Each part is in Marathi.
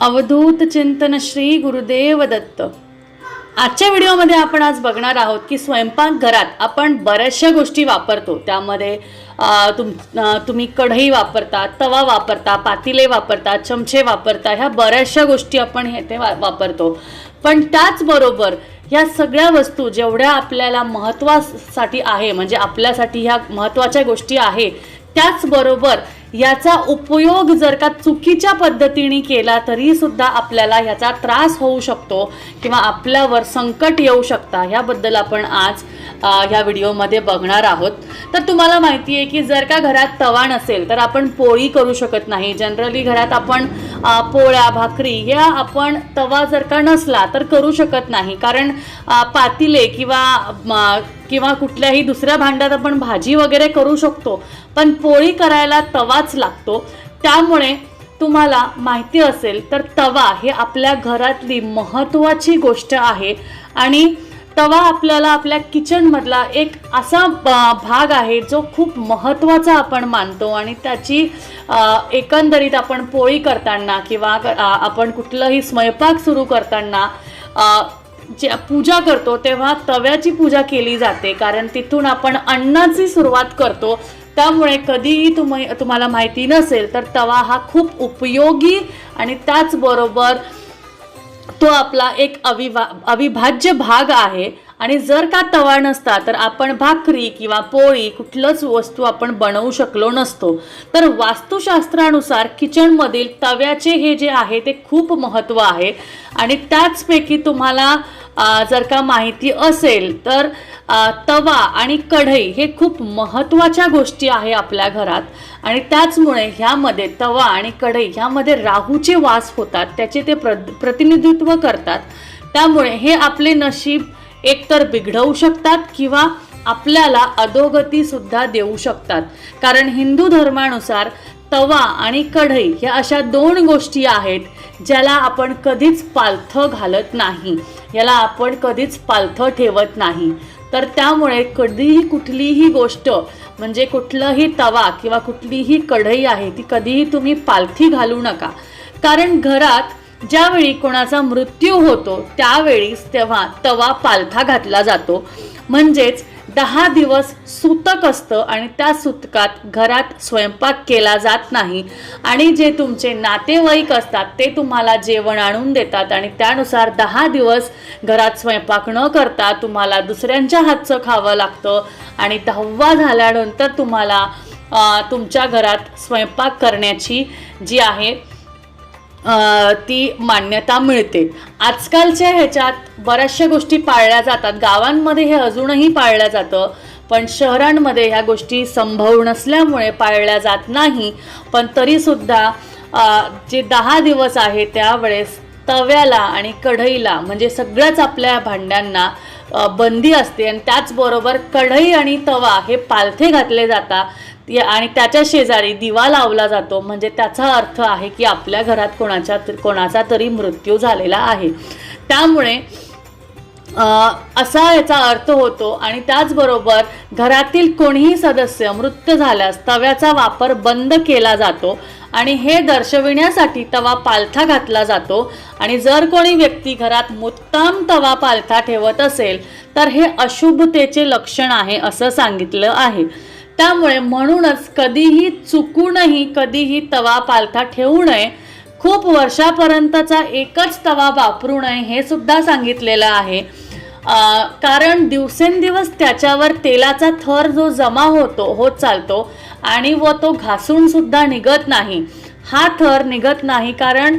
अवधूत चिंतन श्री गुरुदेव दत्त. आजच्या व्हिडिओमध्ये आपण आज बघणार आहोत की स्वयंपाकघरात आपण बऱ्याचशा गोष्टी वापरतो. त्यामध्ये तुम तुम्ही कढई वापरता तवा वापरता पातिले वापरता चमचे वापरता ह्या बऱ्याचशा गोष्टी आपण हे ते वा- वापरतो. पण त्याचबरोबर ह्या सगळ्या वस्तू जेवढ्या आपल्याला महत्त्वासाठी आहे म्हणजे आपल्यासाठी ह्या महत्त्वाच्या गोष्टी आहे त्याचबरोबर याचा उपयोग जर का चुकीच्या पद्धतीने केला तरी सुद्धा आपल्याला ह्याचा त्रास होऊ शकतो किंवा आपल्यावर संकट येऊ शकता. ह्याबद्दल आपण आज ह्या व्हिडिओमध्ये बघणार आहोत. तर तुम्हाला माहिती आहे की जर का घरात तवा नसेल तर आपण पोळी करू शकत नाही. जनरली घरात आपण पोळ्या भाकरी ह्या आपण तवा जर का नसला तर करू शकत नाही. कारण पातिले किंवा किंवा कुठल्याही दुसऱ्या भांड्यात आपण भाजी वगैरे करू शकतो. पण पोळी करायला तवा तवाच लागतो. त्यामुळे तुम्हाला माहिती असेल तर तवा हे आपल्या घरातली महत्त्वाची गोष्ट आहे. आणि तवा आपल्याला आपल्या किचनमधला एक असा भाग आहे जो खूप महत्त्वाचा आपण मानतो आणि त्याची एकंदरीत आपण पोळी करताना किंवा आपण कुठलंही स्वयंपाक सुरू करताना जे पूजा करतो तेव्हा तव्याची पूजा केली जाते. कारण तिथून आपण अन्नाची सुरुवात करतो. त्यामुळे कधीही तुम्ही तुम्हाला माहिती नसेल तर तवा हा खूप उपयोगी आणि त्याचबरोबर तो आपला एक अविभा अविभाज्य भाग आहे. आणि जर का तवा नसता तर आपण भाकरी किंवा पोळी कुठलंच वस्तू आपण बनवू शकलो नसतो. तर वास्तुशास्त्रानुसार किचनमधील तव्याचे हे जे आहे ते खूप महत्त्व आहे. आणि त्याचपैकी तुम्हाला जर का माहिती असेल तर तवा आणि कढई हे खूप महत्त्वाच्या गोष्टी आहे आपल्या घरात. आणि त्याचमुळे ह्यामध्ये तवा आणि कढई ह्यामध्ये राहूचे वास होतात त्याचे ते प्र प्रतिनिधित्व करतात. त्यामुळे हे आपले नशीब एकतर बिघडवू शकतात किंवा आपल्याला अधोगतीसुद्धा देऊ शकतात. कारण हिंदू धर्मानुसार तवा आणि कढई ह्या अशा दोन गोष्टी आहेत ज्याला आपण कधीच पालथं घालत नाही. याला आपण कधीच पालथं ठेवत नाही. तर त्यामुळे कधीही कुठलीही गोष्ट म्हणजे कुठलंही तवा किंवा कुठलीही कढई आहे ती कधीही तुम्ही पालथी घालू नका. कारण घरात ज्यावेळी कोणाचा मृत्यू होतो त्यावेळीच तेव्हा तवा पालथा घातला जातो. म्हणजेच दहा दिवस सुतक असतं आणि त्या सुतकात घरात स्वयंपाक केला जात नाही. आणि जे तुमचे नातेवाईक असतात ते तुम्हाला जेवण आणून देतात आणि त्यानुसार दहा दिवस घरात स्वयंपाक न करता तुम्हाला दुसऱ्यांच्या हातचं खावं लागतं आणि दहावा झाल्यानंतर तुम्हाला तुमच्या घरात स्वयंपाक करण्याची जी आहे ती मान्यता मिळते. आजकालच्या ह्याच्यात बऱ्याचशा गोष्टी पाळल्या जातात. गावांमध्ये हे अजूनही पाळलं जातं पण शहरांमध्ये ह्या गोष्टी संभव नसल्यामुळे पाळल्या जात नाही. पण तरीसुद्धा जे दहा दिवस आहे त्यावेळेस तव्याला आणि कढईला म्हणजे सगळ्याच आपल्या भांड्यांना बंदी असते. आणि त्याचबरोबर कढई आणि तवा हे पालथे घातले जातात. आणि त्याच्या शेजारी दिवा लावला जातो. म्हणजे त्याचा अर्थ आहे की आपल्या घरात कोणाच्या कोणाचा तरी मृत्यू झालेला आहे. त्यामुळे असा याचा अर्थ होतो आणि त्याचबरोबर घरातील कोणीही सदस्य मृत झाल्यास तव्याचा वापर बंद केला जातो आणि हे दर्शविण्यासाठी तवा पालथा घातला जातो. आणि जर कोणी व्यक्ती घरात मुत्ताम तवा पालथा ठेवत असेल तर हे अशुभतेचे लक्षण आहे असं सांगितलं आहे. त्यामुळे म्हणूनच कधीही चुकूनही कधीही तवा पालथा ठेवू नये. खूप वर्षापर्यंतचा एकच तवा वापरू नये हे सुद्धा सांगितलेलं आहे. कारण दिवसेंदिवस त्याच्यावर तेलाचा थर जो जमा होतो होत चालतो आणि व तो घासून सुद्धा निघत नाही. हा थर निघत नाही कारण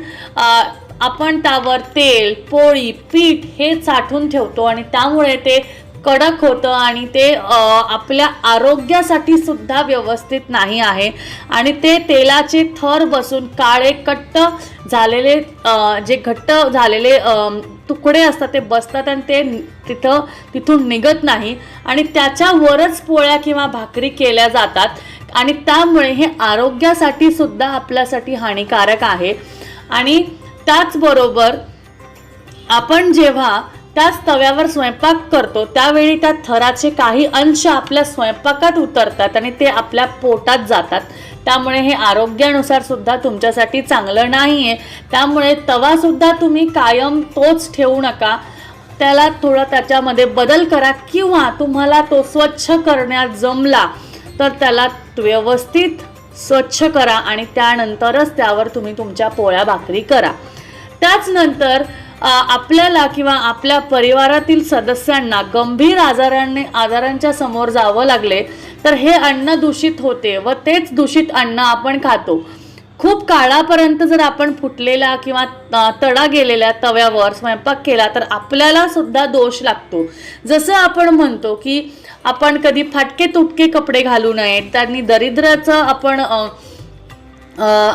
आपण त्यावर तेल पोळी पीठ हे साठून ठेवतो आणि त्यामुळे ते कडक होतं आणि ते आपल्या आरोग्यासाठी सुद्धा व्यवस्थित नाही आहे. आणि ते तेलाचे थर बसून काळे कट्ट झालेले जे घट्ट झालेले तुकडे असतात ते बसतात आणि ते तिथं तिथून निघत नाही. आणि त्याच्यावरच पोळ्या किंवा भाकरी केल्या जातात. आणि त्यामुळे हे आरोग्यासाठी सुद्धा आपल्यासाठी हानिकारक आहे. आणि त्याचबरोबर आपण जेव्हा त्याच तव्यावर स्वयंपाक करतो त्यावेळी त्या थराचे काही अंश आपल्या स्वयंपाकात उतरतात आणि ते आपल्या पोटात जातात. त्यामुळे हे आरोग्यानुसार सुद्धा तुमच्यासाठी चांगलं नाही आहे त्यामुळे तवासुद्धा तुम्ही कायम तोच ठेवू नका. त्याला थोडा त्याच्यामध्ये बदल करा किंवा तुम्हाला तो स्वच्छ करण्यात जमला तर त्याला व्यवस्थित स्वच्छ करा आणि त्यानंतरच त्यावर तुम्ही तुमच्या पोळ्या भाकरी करा. त्याचनंतर नंतर आपल्याला किंवा आपल्या परिवारातील सदस्यांना गंभीर आजारांनी आजारांच्या समोर जावं लागले तर हे अन्न दूषित होते व तेच दूषित अन्न आपण खातो. खूप काळापर्यंत जर आपण फुटलेला किंवा तडा गेलेल्या तव्यावर स्वयंपाक केला तर आपल्याला सुद्धा दोष लागतो. जसं आपण म्हणतो की आपण कधी फाटके तुटके कपडे घालू नयेत त्यांनी दरिद्राचं आपण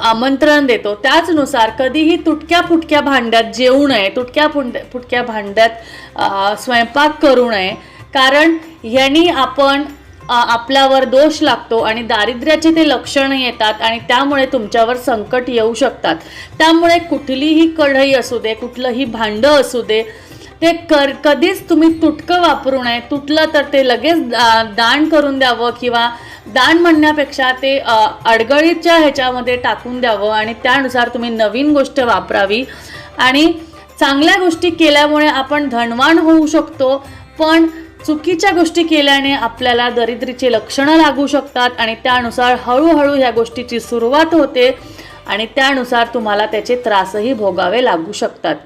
आमंत्रण देतो. त्याचनुसार कधीही तुटक्या फुटक्या भांड्यात जेवू नये. तुटक्या फुंड फुटक्या भांड्यात स्वयंपाक करू नये. कारण ह्यानी आपण आपल्यावर दोष लागतो आणि दारिद्र्याचे ते लक्षणं येतात आणि त्यामुळे तुमच्यावर संकट येऊ शकतात. त्यामुळे कुठलीही कढई असू दे कुठलंही भांडं असू दे ते कर कधीच तुम्ही तुटकं वापरू नये. तुटलं तर ते लगेच दा- दान करून द्यावं किंवा दान म्हणण्यापेक्षा ते अडगळीच्या ह्याच्यामध्ये टाकून द्यावं आणि त्यानुसार तुम्ही नवीन गोष्ट वापरावी. आणि चांगल्या गोष्टी केल्यामुळे आपण धनवान होऊ शकतो पण चुकीच्या गोष्टी केल्याने आपल्याला दरिद्रीची लक्षणं लागू शकतात आणि त्यानुसार हळूहळू ह्या गोष्टीची सुरुवात होते आणि त्यानुसार तुम्हाला त्याचे त्रासही भोगावे लागू शकतात.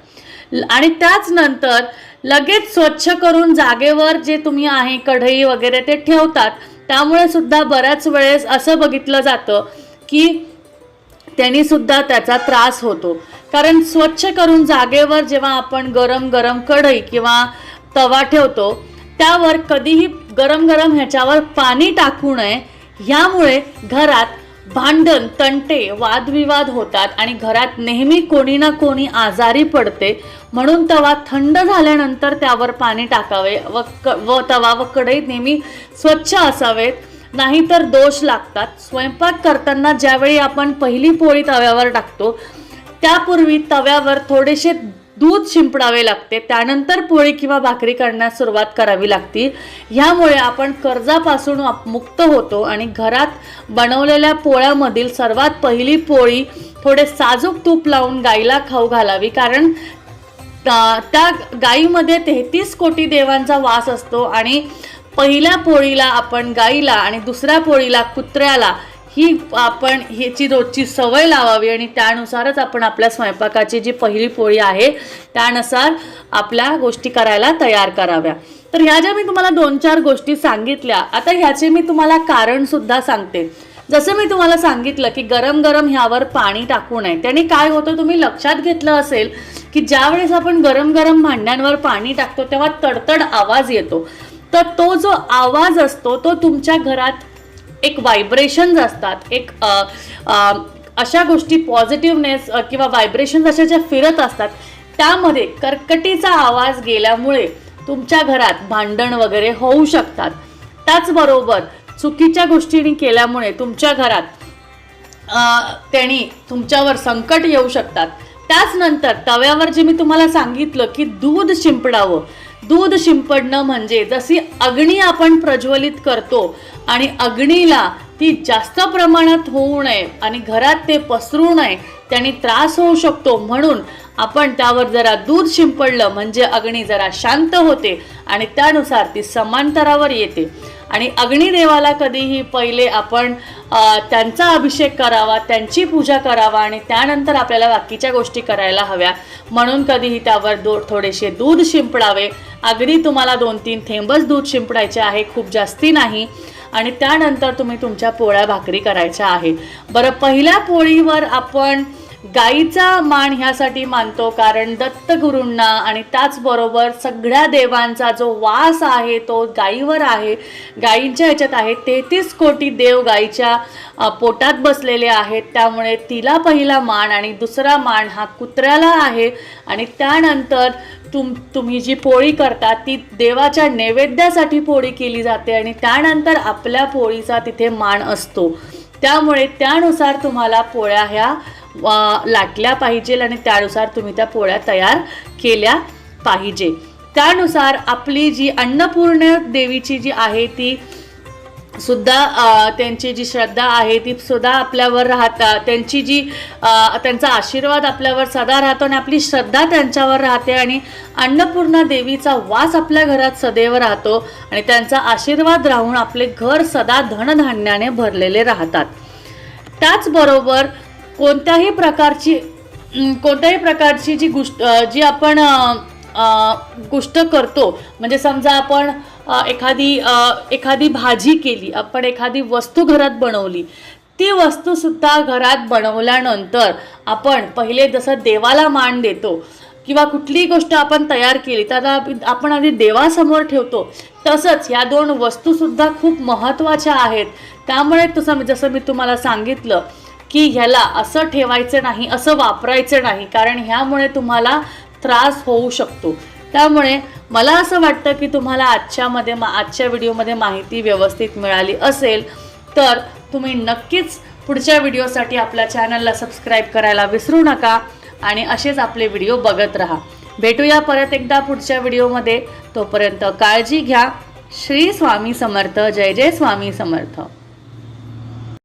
ल- आणि त्याच नंतर लगेच स्वच्छ करून जागेवर जे तुम्ही आहे कढई वगैरे ते ठेवतात. त्यामुळे सुद्धा बऱ्याच वेळेस असं बघितलं जातं की त्यांनी सुद्धा त्याचा त्रास होतो. कारण स्वच्छ करून जागेवर जेव्हा आपण गरम गरम कढई किंवा तवा ठेवतो त्यावर कधीही गरम गरम ह्याच्यावर पाणी टाकू नये ह्यामुळे घरात भांडण तंटे वादविवाद होतात आणि घरात नेहमी कोणी ना कोणी आजारी पडते. म्हणून तवा थंड झाल्यानंतर त्यावर पाणी टाकावे व क व तवा व कढई नेहमी स्वच्छ असावेत. नाहीतर दोष लागतात. स्वयंपाक करताना ज्यावेळी आपण पहिली पोळी तव्यावर टाकतो त्यापूर्वी तव्यावर थोडेसे दूध शिंपडावे लागते त्यानंतर पोळी किंवा भाकरी करण्यास सुरुवात करावी लागते. ह्यामुळे आपण कर्जापासून आप- मुक्त होतो आणि घरात बनवलेल्या पोळ्यामधील सर्वात पहिली पोळी थोडे साजूक तूप लावून गाईला खाऊ घालावी. कारण त्या गाईमध्ये तेहतीस कोटी देवांचा वास असतो आणि पहिल्या पोळीला आपण गाईला आणि दुसऱ्या पोळीला कुत्र्याला ही आपण ह्याची रोजची सवय लावावी आणि त्यानुसारच आपण आपल्या स्वयंपाकाची जी पहिली पोळी आहे त्यानुसार आपल्या गोष्टी करायला तयार कराव्या. तर ह्या ज्या मी तुम्हाला दोन चार गोष्टी सांगितल्या आता ह्याचे मी तुम्हाला कारणसुद्धा सांगते. जसं मी तुम्हाला सांगितलं की गरम गरम ह्यावर पाणी टाकू नये. त्याने काय होतं तुम्ही लक्षात घेतलं असेल की ज्यावेळेस आपण गरम गरम भांड्यांवर पाणी टाकतो तेव्हा तडतड आवाज येतो. तर तो जो आवाज असतो तो तुमच्या घरात एक व्हायब्रेशन्स असतात. एक अशा गोष्टी पॉझिटिव्हनेस किंवा व्हायब्रेशन्स अशा ज्या फिरत असतात त्यामध्ये कर्कटीचा आवाज गेल्यामुळे तुमच्या घरात भांडण वगैरे होऊ शकतात. त्याचबरोबर चुकीच्या गोष्टींनी केल्यामुळे तुमच्या घरात त्यांनी तुमच्यावर संकट येऊ शकतात. त्याचनंतर तव्यावर जे मी तुम्हाला सांगितलं की दूध शिंपडावं दूध शिंपडणं म्हणजे जशी अग्नी आपण प्रज्वलित करतो आणि अग्नीला ती जास्त प्रमाणात होऊ नये आणि घरात ते पसरू नये त्याने त्रास होऊ शकतो. म्हणून आपण त्यावर जरा दूध शिंपडलं म्हणजे अग्नी जरा शांत होते आणि त्यानुसार ती समांतरावर येते. आणि अग्निदेवाला कधीही पहिले आपण त्यांचा अभिषेक करावा त्यांची पूजा करावा आणि त्यानंतर आपल्याला बाकीच्या गोष्टी करायला हव्या. म्हणून कधीही त्यावर दो थोडेसे दूध शिंपडावे. अगदी तुम्हाला दोन तीन थेंबच दूध शिंपडायचे आहे खूप जास्ती नाही. आणि त्यानंतर तुम्ही तुमच्या पोळ्या भाकरी करायच्या आहे बरं पहिल्या पोळीवर आपण गाईचा मान ह्यासाठी मानतो कारण दत्तगुरूंना आणि त्याचबरोबर सगळ्या देवांचा जो वास आहे तो गाईवर आहे. गाईंच्या ह्याच्यात आहे तेहतीस कोटी देव गाईच्या पोटात बसलेले आहेत. त्यामुळे तिला पहिला मान आणि दुसरा मान हा कुत्र्याला आहे. आणि त्यानंतर तुम तुम्ही जी पोळी करता ती देवाच्या नैवेद्यासाठी पोळी केली जाते आणि त्यानंतर आपल्या पोळीचा तिथे मान असतो. त्यामुळे त्यानुसार तुम्हाला पोळ्या ह्या लाटल्या पाहिजेल आणि त्यानुसार तुम्ही त्या पोळ्या तयार केल्या पाहिजे. त्यानुसार आपली जी अन्नपूर्ण देवीची जी आहे ती सुद्धा त्यांची जी श्रद्धा आहे ती सुद्धा आपल्यावर राहतात त्यांची जी त्यांचा आशीर्वाद आपल्यावर सदा राहतो आणि आपली श्रद्धा त्यांच्यावर राहते आणि अन्नपूर्णा देवीचा वास आपल्या घरात सदैव राहतो आणि त्यांचा आशीर्वाद राहून आपले घर सदा धनधान्याने भरलेले राहतात. त्याचबरोबर कोणत्याही प्रकारची कोणत्याही प्रकारची जी गोष्ट जी आपण गोष्ट करतो म्हणजे समजा आपण एखादी एखादी भाजी केली आपण एखादी वस्तू घरात बनवली ती वस्तूसुद्धा घरात बनवल्यानंतर आपण पहिले जसं देवाला मान देतो किंवा कुठलीही गोष्ट आपण तयार केली तर आपण आधी देवासमोर ठेवतो तसंच ह्या दोन वस्तूसुद्धा खूप महत्त्वाच्या आहेत. त्यामुळे तसं जसं मी तुम्हाला सांगितलं की ह्याला असं ठेवायचं नाही असं वापरायचं नाही कारण ह्यामुळे तुम्हाला त्रास होऊ शकतो. त्यामुळे मला असं वाटतं की तुम्हाला आजच्यामध्ये मा आजच्या व्हिडिओमध्ये माहिती व्यवस्थित मिळाली असेल तर तुम्ही नक्कीच पुढच्या व्हिडिओसाठी आपल्या चॅनलला सबस्क्राईब करायला विसरू नका आणि असेच आपले व्हिडिओ बघत राहा. भेटूया परत एकदा पुढच्या व्हिडिओमध्ये. तोपर्यंत काळजी घ्या. श्री स्वामी समर्थ. जय जय स्वामी समर्थ.